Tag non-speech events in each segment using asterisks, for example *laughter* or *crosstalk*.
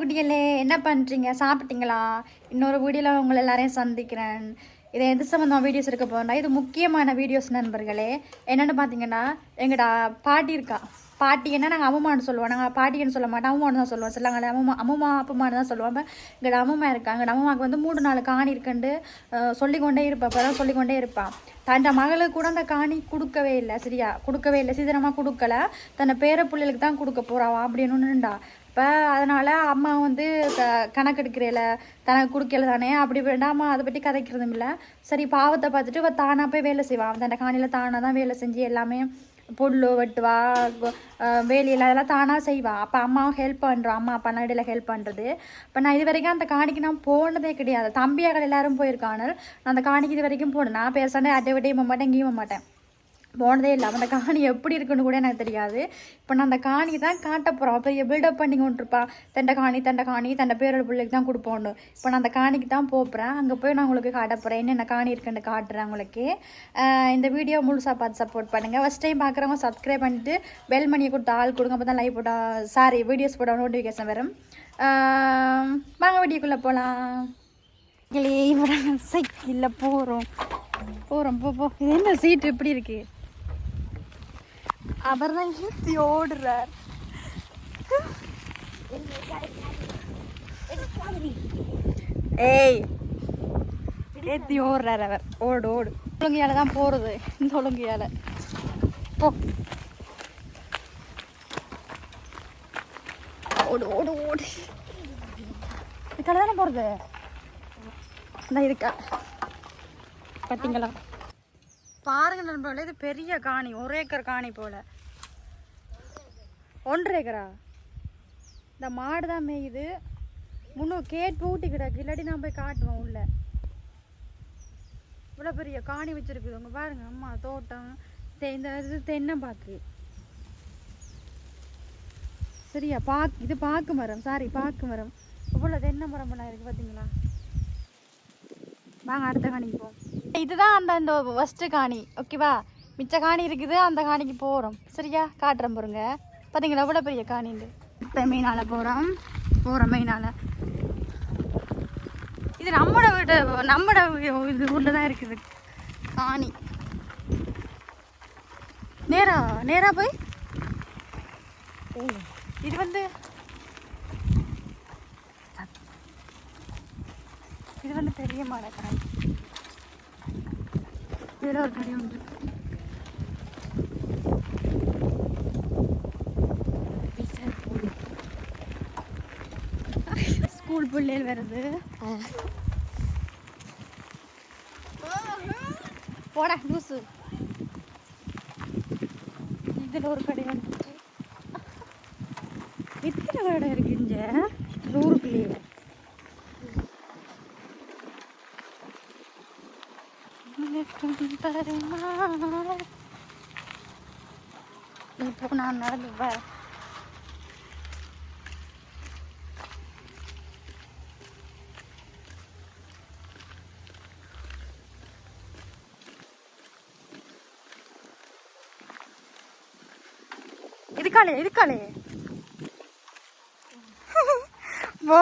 குட்டிகளே என்ன பண்ணுறீங்க சாப்பிட்டீங்களா? இன்னொரு வீடியோவில் உங்களை எல்லாரையும் சந்திக்கிறேன். இதை எது சம்மந்தமாக வீடியோஸ் இருக்க போகிறேன்னா இது முக்கியமான வீடியோஸ் நண்பர்களே. என்னென்னு பார்த்தீங்கன்னா எங்கடா பாட்டி இருக்கா. பாட்டி நாங்கள் அம்மான்னு சொல்லுவோம். நாங்கள் பாட்டின்னு சொல்ல மாட்டோம் அம்மான்னு தான் சொல்லுவோம். சொல்லாங்க அம்மா அம்மா அப்பமானு தான் சொல்லுவோம். எங்கட அம்மா இருக்கா எங்கள் அம்மாவுக்கு வந்து மூணு நாள் காணி இருக்குண்டு. சொல்லிக்கொண்டே இருப்பா. அப்போ தான் சொல்லிக்கொண்டே இருப்பான் தன் மகளுக்கு கூட அந்த காணி கொடுக்கவே இல்லை சரியா? கொடுக்கவே இல்லை சீதனமாக கொடுக்கல. தன்னை பேர பிள்ளைகளுக்கு தான் கொடுக்க போகிறாவா அப்படின்னு ஒன்றுண்டா இப்போ அதனால் அம்மா வந்து க கணக்கெடுக்கிறேல தனக்கு கொடுக்கல தானே அப்படி அம்மா அதை பற்றி கதைக்கிறதும் இல்லை. சரி பாவத்தை பார்த்துட்டு இவ தானாக போய் வேலை செய்வான் அந்த காணியில் தானாக தான் வேலை செஞ்சு எல்லாமே புல்லு வெட்டுவா வேலையில் அதெல்லாம் தானாக செய்வா. அப்போ அம்மாவும் ஹெல்ப் பண்ணுறோம் அம்மா அப்பா இடையில ஹெல்ப் பண்ணுறது இப்போ நான் இது வரைக்கும் அந்த காணிக்கு நான் போனதே கிடையாது. தம்பியாக எல்லாரும் போயிருக்கானல் நான் அந்த காணிக்கு இது வரைக்கும் போனேன் நான் பேசானே அட்டை விட்டே போக மாட்டேன். எங்கேயும் போக மாட்டேன். போனதே இல்லை. அந்த காணி எப்படி இருக்குன்னு கூட எனக்கு தெரியாது. இப்போ நான் அந்த காணி தான் காட்ட போகிறோம் பெரிய பில்டப் பண்ணி கொண்டிருப்பான் தண்டை காணி தண்டை காணி தண்டை பேரோட பிள்ளைக்கு தான் கொடுப்போன்னு இப்போ நான் அந்த காணிக்கு தான் போகிறேன் அங்கே போய் நான் உங்களுக்கு காட்ட போகிறேன் என்னென்ன காணி இருக்குன்னு காட்டுறேன் உங்களுக்கு. இந்த வீடியோ முழுசாக பார்த்து சப்போர்ட் பண்ணுங்கள் ஃபஸ்ட் டைம் பார்க்குறவங்க சப்ஸ்கிரைப் பண்ணிட்டு பெல் மணியை கொடுத்து ஆள் கொடுங்க. அப்போ தான் லைவ் போட்டால் சாரி வீடியோஸ் போட நோட்டிஃபிகேஷன் வரும் வாங்க வீடியோக்குள்ளே போகலாம் இல்லையே சைக்கிளில் போகிறோம் போகிறோம் போ போ. இது என்ன சீட்டு எப்படி இருக்குது அவர் தான் இழுத்தி ஓடுறார். ஏய் ஏத்தி ஓடுறார் அவர். ஓடு ஓடு. ஒழுங்கையால தான் போகிறது இந்த ஒழுங்கையால போ. ஓடு ஓடு ஓடு. இதுக்கால தானே போகிறது இந்த இருக்கா. பார்த்தீங்களா பாருங்க நண்பர்களே இது பெரிய காணி ஒரு ஏக்கர் காணி போல. ஒன்றரை ஏக்கரா? இந்த மாடு தான் மேயுது. முன்னும் கேட் பூட்டி கிடக்கு. இல்லாட்டி நான் போய் காட்டுவேன் உள்ள. இவ்வளோ பெரிய காணி வச்சுருக்குது. உங்கள் பாருங்க அம்மா தோட்டம் இந்த இது தென்னம்பாக்கு சரியா? பாக்கு இது பாக்கு மரம். சாரி பாக்கு மரம். இவ்வளோ தென்னை மரம் மரம்லாம் இருக்குது பார்த்தீங்களா வாங்க அடுத்த காணிக்கு போவோம். இதுதான் அந்த இந்த ஃபஸ்ட்டு காணி. ஓகேவா மிச்ச காணி இருக்குது. அந்த காணிக்கு போகிறோம் சரியா? காட்டுறேன் பாருங்கள் பார்த்தீங்களா எவ்வளோ பெரிய காணிண்டு? இப்போ மெயினால் போகிறோம் போகிறோம் மெயினால் இது நம்மட வீடு நம்மட இது ஊரில் தான் இருக்குது. காணி. நேரா நேரா போய். இது வந்து இது வந்து பெரிய மாடை கடை இதில் ஒரு கடை உண்டு. ஸ்கூல் பிள்ளைகள் வருது. போடா லூசு. இதில் ஒரு கடை வந்து எத்தனை கடை இருக்கு இங்க? ஊருக்குள்ளேயே இப்போ நான் நடந்து இதுக்காளே இதுக்காளே இதுக்காலே போ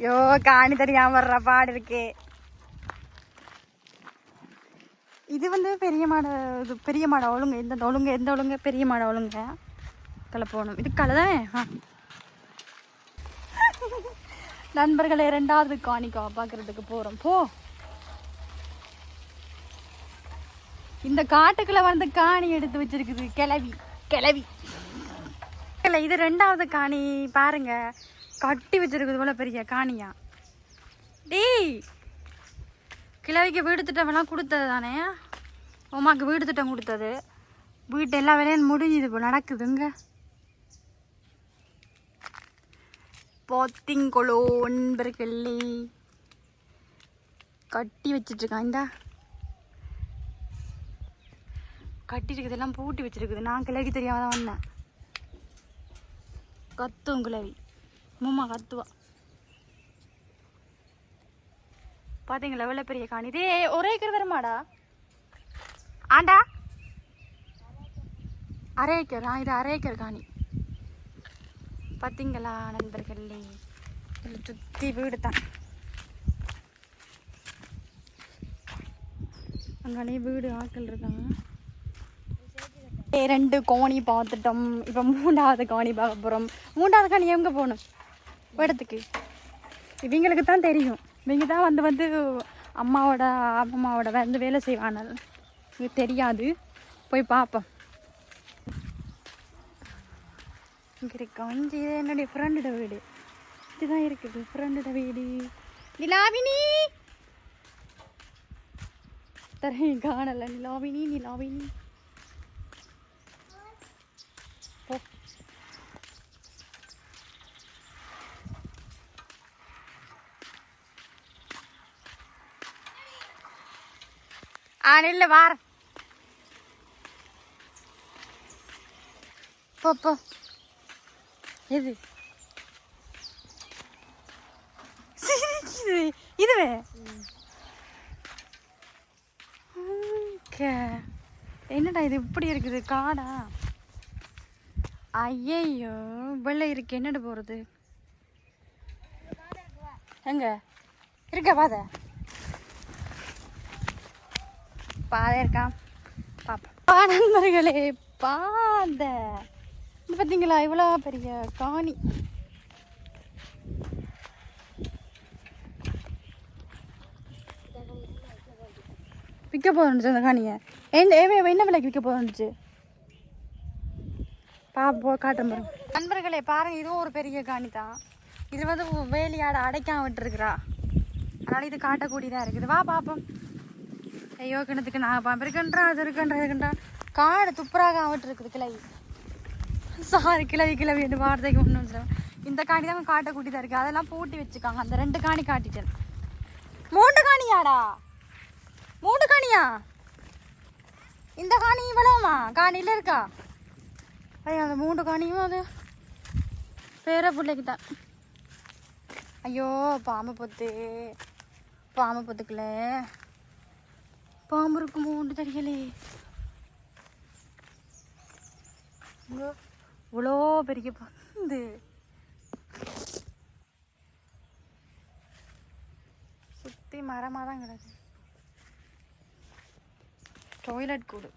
ஐயோ காணி தெரியாம வர்ற பாடு இருக்கு. இது வந்து பெரிய மாடை இது பெரிய மாடை ஒழுங்கு எந்த ஒழுங்கு எந்த ஒழுங்கு பெரிய மாடை ஒழுங்க. கலை போகணும் இது கலை தானே நண்பர்களே ரெண்டாவது காணிக்கா பார்க்குறதுக்கு போகிறோம் போ. இந்த காட்டுக்குள்ள வந்து காணி எடுத்து வச்சிருக்குது. கிளவி கிளவி. இல்லை இது ரெண்டாவது காணி பாருங்க. கட்டி வச்சிருக்குது போல பெரிய காணியா. டேய் கிழவிக்கு வீடு திட்டமெல்லாம் கொடுத்தது தானே? உமாக்கு வீடு திட்டம் கொடுத்தது. வீட்டு எல்லா வேலையும் முடிஞ்சுது இப்போ நடக்குதுங்க. போத்திங்கொலோ நண்பர்களே கட்டி வச்சிட்ருக்கான் இந்தா. கட்டிருக்கு இதெல்லாம் பூட்டி வச்சிருக்குது. நான் கிளவி தெரியாம தான் வந்தேன். கத்தும் கிளவி மும்மா கத்துவா. பாத்தீங்களா எவ்வளோ பெரிய காணி? இதே ஒரே ஏக்கர் வருமாடா ஆண்டா. அரை ஏக்கர். ஆ இது அரை ஏக்கர் காணி. பார்த்தீங்களா நண்பர்களே? இதில் சுற்றி வீடு தான். அங்கே வீடு ஆட்கள் இருக்காங்க. ரெண்டு கோணி பார்த்துட்டோம். இப்போ மூன்றாவது கோணி பார்க்க போகிறோம் மூன்றாவது கோணி எங்கே போகணும்? இடத்துக்கு இவங்களுக்கு தான் தெரியும். இவங்க தான் வந்து வந்து அம்மாவோட அம்மாவோட வந்து வேலை செய்வானல் இது தெரியாது. போய் பார்ப்போம். இங்கே இருக்கோம் இங்கே என்னுடைய ஃப்ரெண்டோட வீடு. இதுதான் இருக்குது. ஃப்ரெண்டோட வீடு. நிலாவினி! தரையும் காணல. நிலாவினி நிலாவினி. ஆ இல்லை வார போ போ. எது? சிரிக்குது. இதுவே? என்னடா இது? இப்படி இருக்குது? காடா? ஐயையோ வெள்ளை இருக்கு. என்னடா போகிறது எங்க? இருக்க பாத. பாதை இருக்கான் பாப்பா. நண்பர்களே பாத. இது பார்த்தீங்களா இவ்வளோ பெரிய காணி. விற்க போகிறோம் அந்த காணியை. என்ன என்ன விலைக்கு விற்க போகிறோம்னுச்சு பாப்போ போ காட்டுறேன் பாருங்க. நண்பர்களே பாருங்க இதுவும் ஒரு பெரிய காணி தான். இது வந்து வேலியாட அடைக்காம விட்டுருக்குறா. அதனால் இது காட்டக்கூடியதாக இருக்குது. வா பாப்போம். ஐயோ கிணத்துக்கு நான் பாம்பு இருக்கன்றா அது இருக்கன்றா இருக்குன்றா. காடு துப்புராக விட்டுருக்குது கிளவி. சாரி கிளவி கிளவி என்று வார்த்தைக்கு ஒன்று இந்த காணி தான் காட்டை கூட்டி தான் இருக்குது அதெல்லாம் பூட்டி வச்சுக்காங்க. அந்த ரெண்டு காணி காட்டிட்டேன். மூன்று காணியாடா? மூன்று காணியா? இந்த காணி இவ்வளோமா காணியில் இருக்கா? ஐயோ அந்த மூன்று காணியும் அது பேர பிள்ளைக்கு தான் ஐயோ பாம்பு பொத்து. பாம்பு பொத்துக்கல பாம்பு இருக்குமோன்னு தெரியலே. இவ்வளோ இவ்வளோ பெரிய பந்து. சுற்றி மரமாக தான் கிடக்கு. டாய்லெட் கூடு.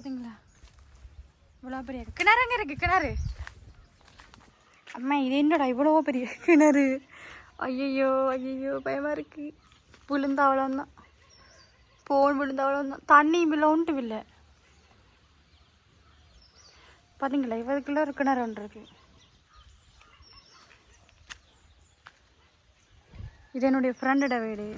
பார்த்தீங்களா இவ்வளோ பெரிய கிணறு அங்கே இருக்குது கிணறு. அம்மா இது என்னடா இவ்வளோ பெரிய கிணறு? ஐயையோ ஐயையோ பயமாக இருக்குது விழுந்தா அவ்வளோந்தான் போன் விழுந்த அவ்வளோந்தான் தண்ணி இல்லை இல்லை. பார்த்தீங்களா இவருக்குள்ள ஒரு கிணறு ஒன்று இருக்கு. இது என்னுடைய ஃப்ரெண்டோட வீடு.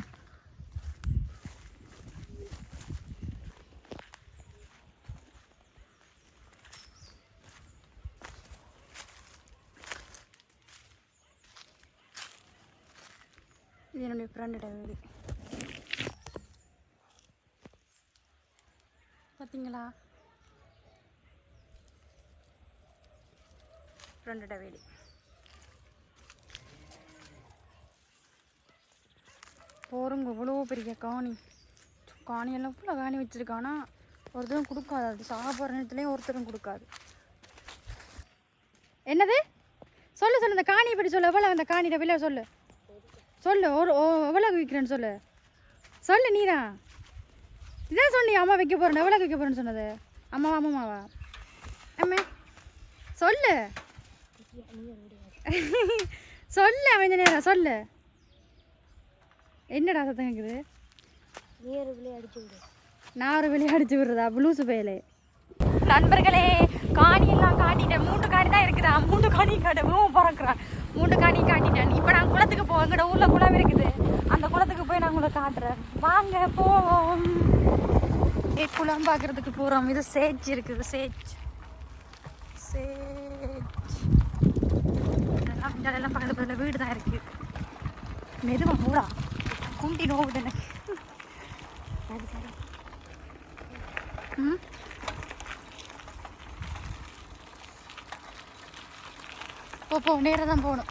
இது என்னுடைய வீடு. பார்த்தீங்களா ஃப்ரெண்டோட வீடு. போருங்க இவ்வளோ பெரிய காணி. காணியெல்லாம் ஃபுல்லாக காணி வச்சுருக்கானா? ஒருத்தரும் கொடுக்காது. அது சாப்பிட்ற நேரத்துலேயும் ஒருத்தரும் கொடுக்காது. என்னது? சொல்லு சொல்லு இந்த காணி இப்படி சொல்லு. எவ்வளோ அந்த காணியோட விலை சொல்லு. சொல்லு ஒரு ஓ- எவ்வளோ விற்கிறேன்னு சொல்லு. சொல்லு நீதான் இதான் சொன்னி அம்மா வைக்க போறேன் எவ்வளோ வைக்க போறேன்னு சொன்னது? அம்மாவா அம்மாவா? அம்மா சொல்லு. சொல்லு அவன் நேரம் சொல்லு. என்னடா சத்தம் கேக்குது? நான் ஒரு வெளியே அடிச்சு விடுறதா? ப்ளூஸ் பயலே. நண்பர்களே காணி எல்லாம் காட்டிட்டேன் மூன்று காணி தான் இருக்குதா? மூன்று காணி காட்டவும் பிறக்கிறான் மூன்று காணி காட்டிட்டேன் இப்போ நான் குளத்துக்கு போவோம் எங்கட ஊர்ல குளம் இருக்குது. அந்த குளத்துக்கு போய் நான் உங்களை காட்டுறேன். வாங்க போவோம். ஏ குளம் பார்க்கறதுக்கு போகிறோம் இது சேஜ் இருக்குது சேஜ். சேஜ். இதெல்லாம் எல்லாம் பக்கத்து பக்கத்துல வீடு தான் இருக்கு. மெதுவா போடா. குண்டி நோவுது எனக்கு. சரி சரி. ம்? போ போ நேராக தான் போகணும்.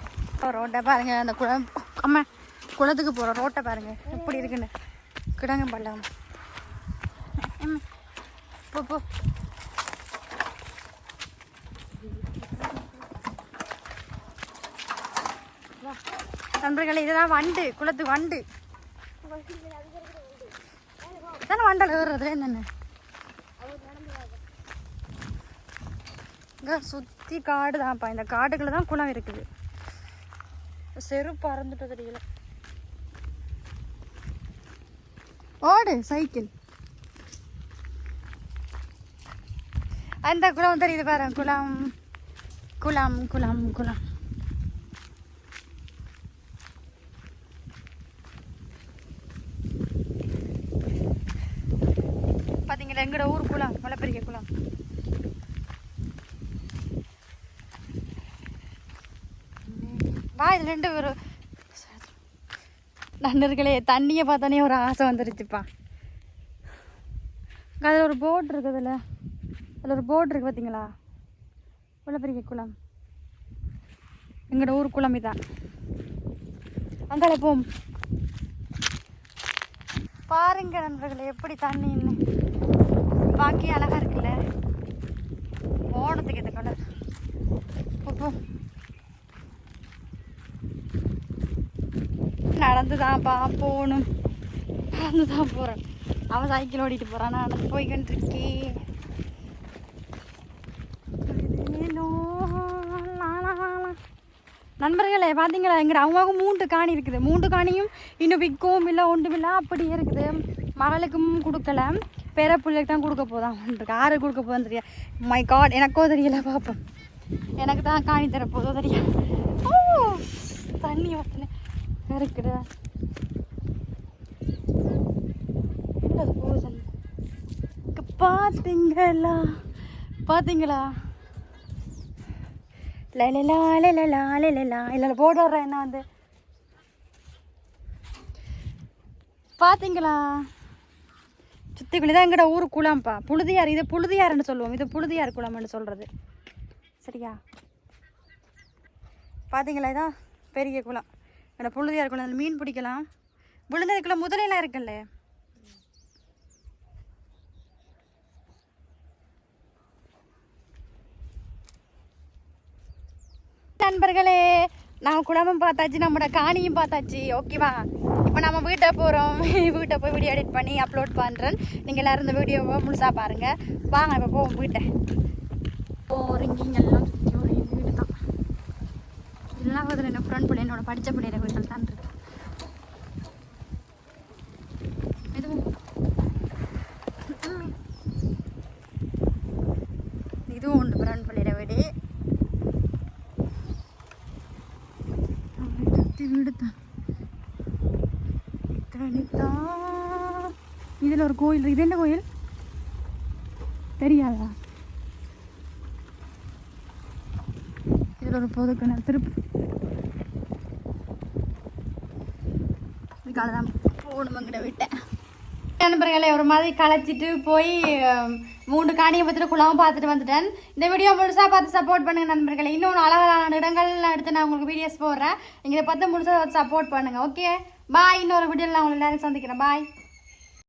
ரோட்டை பாருங்க அந்த குளம். அம்மா குளத்துக்கு போகிறோம் ரோட்டை பாருங்க எப்படி இருக்குன்னு. கிடங்க பள்ளம். போ போ. நண்பர்களே இதுதான் வண்டு குளத்து வண்டு. தானே வண்டல் ஏறுறது என்னென்ன? சுத்த சுற்றி காடு தான்ப்பா. இந்த காடுகளில் தான் குளம் இருக்குது. செருப்பு பறந்துட்டு தெரியல. ஓடு சைக்கிள். அந்த குளம் தெரியுது பாரு குளம். குளம் குளம் குளம். பார்த்தீங்களா எங்கட ஊர் குளம் மலைப்பெரிய குளம். வா இதில் ரெண்டு ஒரு நண்பர்களே தண்ணியை பார்த்தானே ஒரு ஆசை வந்துருச்சுப்பா. அதில் ஒரு போட் இருக்குதுல்ல அதில். ஒரு போட் இருக்குது பார்த்தீங்களா பெரிய குளம். எங்களோட ஊர் குளம் இதான். அங்கால போம். பாருங்க நண்பர்களே எப்படி தண்ணின்னு பாக்கி அழகாக இருக்குல்ல? ஓணத்துக்கு இந்த கலர் போ. நடந்து தான்ப்பா போகணும். நடந்து தான் போகிறேன் அவன் சைக்கிள் ஓடிட்டு போகிறான் நான் போய்கிட்டு இருக்கேன். நண்பர்களே பார்த்தீங்களா எங்க அவங்க மூன்று காணி இருக்குது. மூன்று காணியும் இன்னும் விற்கவும் இல்லை ஒன்றும் இல்லை அப்படியே இருக்குது. மகளுக்கும் கொடுக்கல. பேர பிள்ளைக்கு தான் கொடுக்க போதான். இருக்கு ஆறு கொடுக்க போதும் தெரியாது. மை காட் எனக்கோ தெரியல பார்ப்போம் எனக்கு தான் காணி தர போதோ தெரியாது. ஓ தண்ணி வசன இருக்குடா என்னது போகுது பார்த்தீங்களா பார்த்தீங்களா லலலா லலலா லலலா இல்லை போடுறேன் என்ன வந்து. பார்த்தீங்களா சுத்திக்குள்ளே தான் எங்கட ஊர் குளம்ப்பா புழுதியார் இது புழுதியார்னு சொல்லுவோம். இது புழுதியார் குளம்னு சொல்கிறது சரியா? பார்த்தீங்களா இதான் பெரிய குளம். அந்த புழுதியார் குளம் அதில் மீன் பிடிக்கலாம். விழுந்ததுக்குள்ள முதலையெல்லாம் இருக்குல்ல நண்பர்களே நான் குழம்பும் பார்த்தாச்சு நம்மளோட காணியும் பார்த்தாச்சு ஓகேவா இப்போ நம்ம வீட்டை போகிறோம் *laughs* வீட்டை போய் வீடியோ எடிட் பண்ணி அப்லோட் பண்ணுறேன் நீங்கள் எல்லோரும் இந்த வீடியோவை முழுசாக பாருங்கள் வாங்க இப்போ போவோம் வீட்டை. போகிறீங்க எல்லாம் தான் எல்லாம் என்ன ஃப்ரெண்ட் பண்ணி என்னோட படித்த பிள்ளைய வீட்டில் தான் இருக்கு இதுவும் இதுவும் உண்டு பிரான் பிள்ளைய வீடு. வீடு தான் இதில் ஒரு கோயில் இது என்ன கோயில்? தெரியாதா? இதில் ஒரு பொது கிணறு திருப்பி அதுக்காக தான் போகணுமங்கிட்ட விட்டேன். நண்பர்களை ஒரு மாதிரி களைச்சிட்டு போய் மூன்று மூணு காணியை பார்த்துட்டு குளமும் பார்த்துட்டு வந்துட்டேன். இந்த வீடியோ முழுசாக பார்த்து சப்போர்ட் பண்ணுங்கள் நண்பர்களை. இன்னொன்று அழகான இடங்கள்லாம் எடுத்து நான் உங்களுக்கு வீடியோஸ் போடுறேன். நீங்கள் இதை பார்த்து முழுசாக சப்போர்ட் பண்ணுங்கள் ஓகே பாய் இன்னொரு வீடியோவில் நான் உங்களை எல்லாரும் சந்திக்கிறேன். பாய்